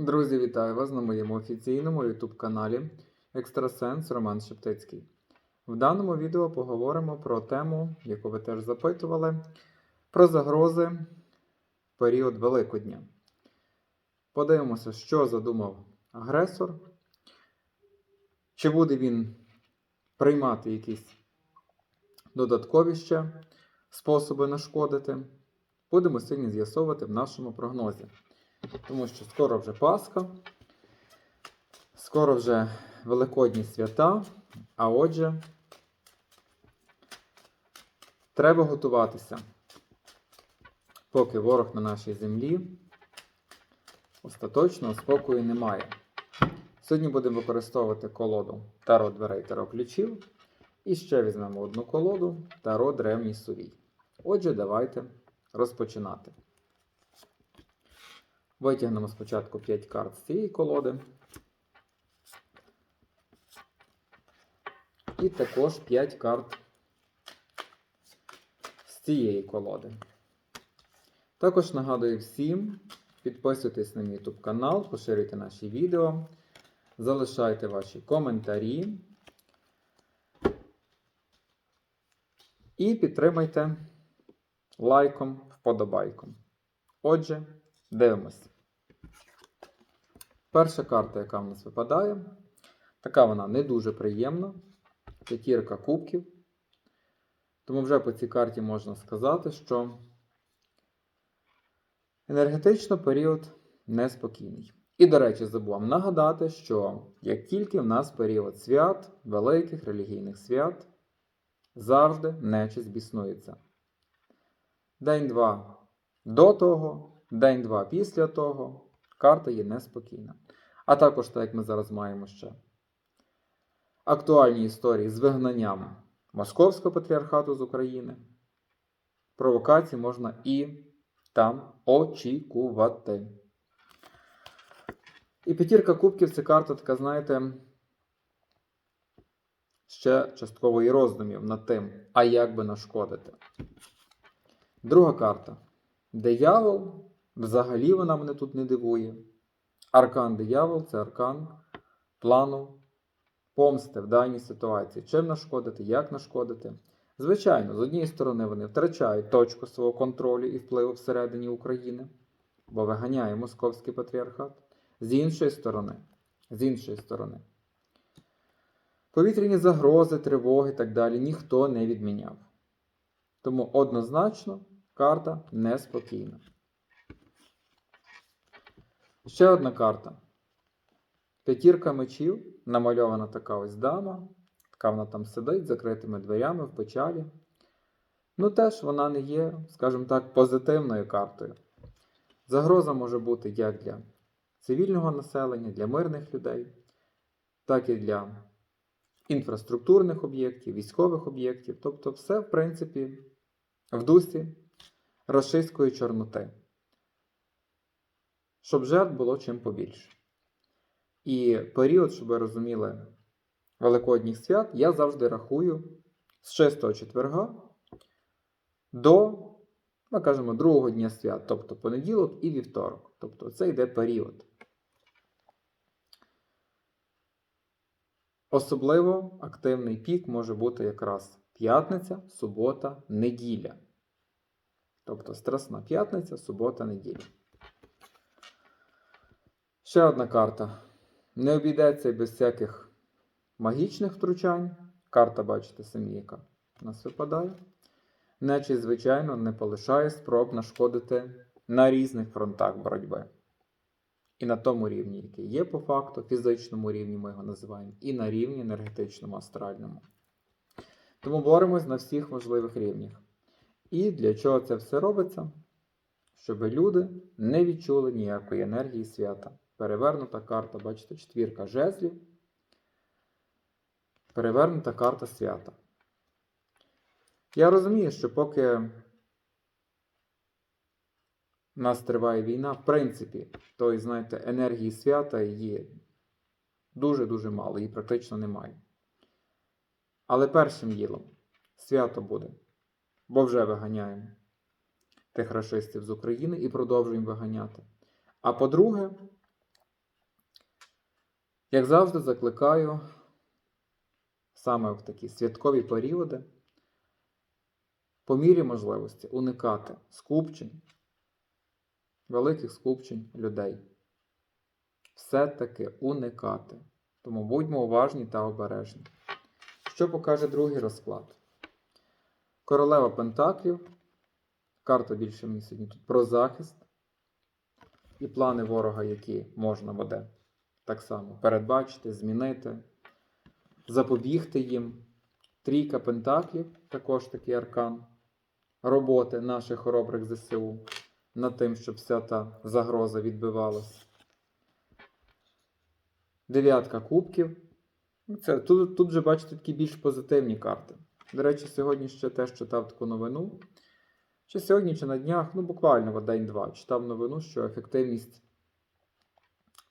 Друзі, вітаю вас на моєму офіційному YouTube каналі Екстрасенс Роман Шептицький. В даному відео поговоримо про тему, яку ви теж запитували, про загрози в період Великодня. Подивимося, що задумав агресор, чи буде він приймати якісь додаткові ще способи нашкодити. Будемо сьогодні з'ясовувати в нашому прогнозі. Тому що скоро вже Пасха, скоро вже Великодні свята, а отже, треба готуватися, поки ворог на нашій землі остаточного спокою немає. Сьогодні будемо використовувати колоду Таро дверей Таро ключів. І ще візьмемо одну колоду Таро древній сувій. Отже, давайте розпочинати. Витягнемо спочатку 5 карт з цієї колоди. І також 5 карт з цієї колоди. Також нагадую всім, підписуйтесь на мій YouTube канал, поширюйте наші відео, залишайте ваші коментарі і підтримайте лайком, вподобайком. Отже, Дивимось. Перша карта, яка в нас випадає, така вона не дуже приємна. П'ятірка кубків. Тому вже по цій карті можна сказати, що енергетично період неспокійний. І, до речі, забув нагадати, що як тільки в нас період свят, великих релігійних свят, завжди нечисть біснується. День-два до того. День-два після того карта є неспокійна. А також, так як ми зараз маємо ще актуальні історії з вигнанням Московського патріархату з України. Провокації можна і там очікувати. І п'ятірка кубків це карта така, знаєте, ще часткової роздумів над тим, а як би нашкодити. Друга карта. Диявол. Взагалі вона мене тут не дивує. Аркан диявол це аркан плану помсти в даній ситуації. Чим нашкодити, як нашкодити. Звичайно, з однієї сторони, вони втрачають точку свого контролю і впливу всередині України, бо виганяє московський патріархат. З іншої сторони, з іншої сторони, повітряні загрози, тривоги і так далі ніхто не відміняв. Тому однозначно карта неспокійна. Ще одна карта. П'ятірка мечів, намальована така ось дама. Така вона там сидить з закритими дверями в печалі. Ну, теж вона не є, скажімо так, позитивною картою. Загроза може бути як для цивільного населення, для мирних людей, так і для інфраструктурних об'єктів, військових об'єктів. Тобто, все, в принципі, в дусі рашистської чорноти щоб жертв було чим побільше. І період, щоб ви розуміли, Великодніх свят я завжди рахую з чистого четверга до, ми кажемо, другого дня свят, тобто понеділок і вівторок. Тобто це йде період. Особливо активний пік може бути якраз п'ятниця, субота, неділя. Тобто Страсна п'ятниця, субота, неділя. Ще одна карта. Не обійдеться без всяких магічних втручань. Карта, бачите, самі, яка у нас випадає. Нечість, звичайно, не полишає спроб нашкодити на різних фронтах боротьби. І на тому рівні, який є по факту, фізичному рівні ми його називаємо, і на рівні енергетичному, астральному. Тому боремось на всіх можливих рівнях. І для чого це все робиться? Щоб люди не відчули ніякої енергії свята. Перевернута карта, бачите, четвірка жезлів. Перевернута карта свята. Я розумію, що поки в нас триває війна, в принципі, то, знаєте, енергії свята її дуже-дуже мало, її практично немає. Але першим ділом свято буде, бо вже виганяємо тих рашистів з України і продовжуємо виганяти. А по-друге, Як завжди, закликаю саме в такі святкові періоди по мірі можливості уникати скупчень, великих скупчень людей. Все-таки уникати. Тому будьмо уважні та обережні. Що покаже другий розклад? Королева Пентаклів. Карта більше мені сьогодні тут про захист і плани ворога, які можна буде так само передбачити, змінити, запобігти їм. Трійка Пентаклів, також такий аркан роботи наших хоробрих ЗСУ над тим, щоб вся та загроза відбивалась. Дев'ятка кубків. Ну, Це, тут, тут вже бачите такі більш позитивні карти. До речі, сьогодні ще теж читав таку новину. Чи сьогодні, чи на днях, ну буквально в день-два, читав новину, що ефективність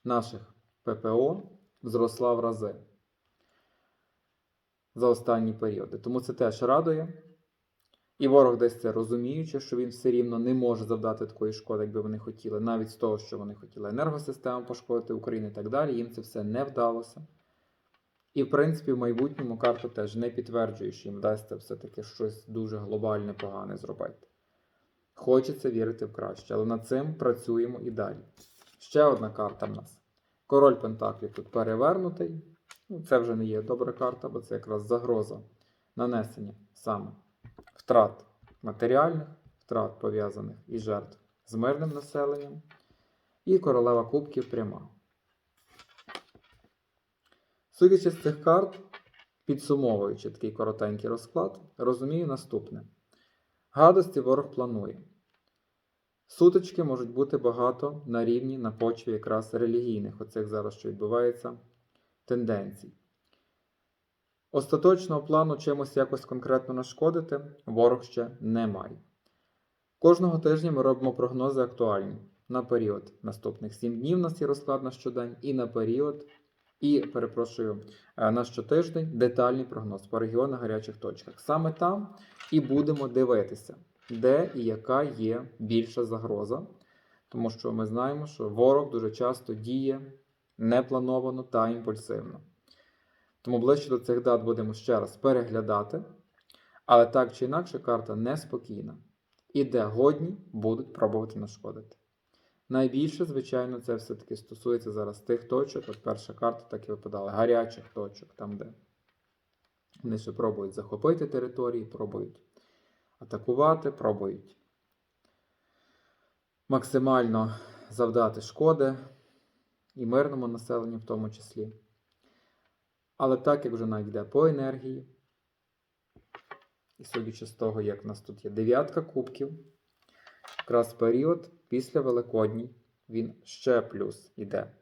наших ППО зросла в рази за останні періоди. Тому це теж радує. І ворог десь це розуміючи, що він все рівно не може завдати такої шкоди, якби вони хотіли, навіть з того, що вони хотіли енергосистему пошкодити Україну і так далі, їм це все не вдалося. І, в принципі, в майбутньому карта теж не підтверджує, що їм вдасться все-таки щось дуже глобальне, погане зробити. Хочеться вірити в краще, але над цим працюємо і далі. Ще одна карта в нас. Король Пентаклів тут перевернутий. Ну, це вже не є добра карта, бо це якраз загроза нанесення саме втрат матеріальних, втрат пов'язаних і жертв з мирним населенням. І королева кубків пряма. Судячи з цих карт, підсумовуючи такий коротенький розклад, розумію наступне: гадості ворог планує. Сутички можуть бути багато на рівні на почві якраз релігійних, оцих зараз, що відбувається, тенденцій. Остаточного плану чимось якось конкретно нашкодити ворог ще не має. Кожного тижня ми робимо прогнози актуальні на період наступних 7 днів у нас є розклад на щодень, і на період, і, перепрошую, е, на щотиждень детальний прогноз по регіонах гарячих точках. Саме там і будемо дивитися, де і яка є більша загроза. Тому що ми знаємо, що ворог дуже часто діє неплановано та імпульсивно. Тому ближче до цих дат будемо ще раз переглядати. Але так чи інакше, карта неспокійна. І де годні будуть пробувати нашкодити. Найбільше, звичайно, це все-таки стосується зараз тих точок. От перша карта так і випадала, гарячих точок, там, де вони ще пробують захопити території, пробують атакувати, пробують максимально завдати шкоди і мирному населенню в тому числі. Але так як вже навіть йде по енергії, і судячи з того, як в нас тут є дев'ятка кубків, якраз період після Великодній він ще плюс йде.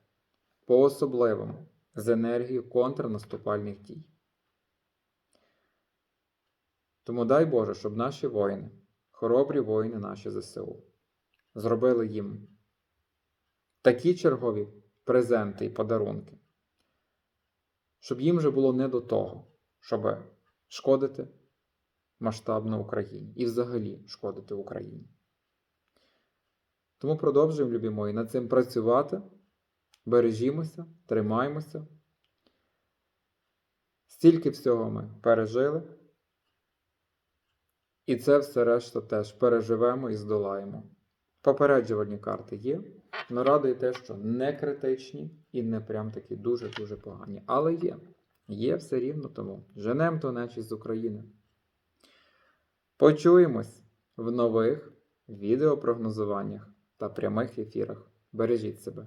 По особливому з енергією контрнаступальних дій. Тому дай Боже, щоб наші воїни, хоробрі воїни наші ЗСУ, зробили їм такі чергові презенти і подарунки, щоб їм вже було не до того, щоб шкодити масштабно Україні і взагалі шкодити Україні. Тому продовжуємо, любі мої, над цим працювати, бережімося, тримаймося. Стільки всього ми пережили. І це все решта теж переживемо і здолаємо. Попереджувальні карти є, радує те, що не критичні і не прям такі дуже-дуже погані. Але є. Є все рівно тому. Женем то нечість з України. Почуємось в нових відеопрогнозуваннях та прямих ефірах. Бережіть себе.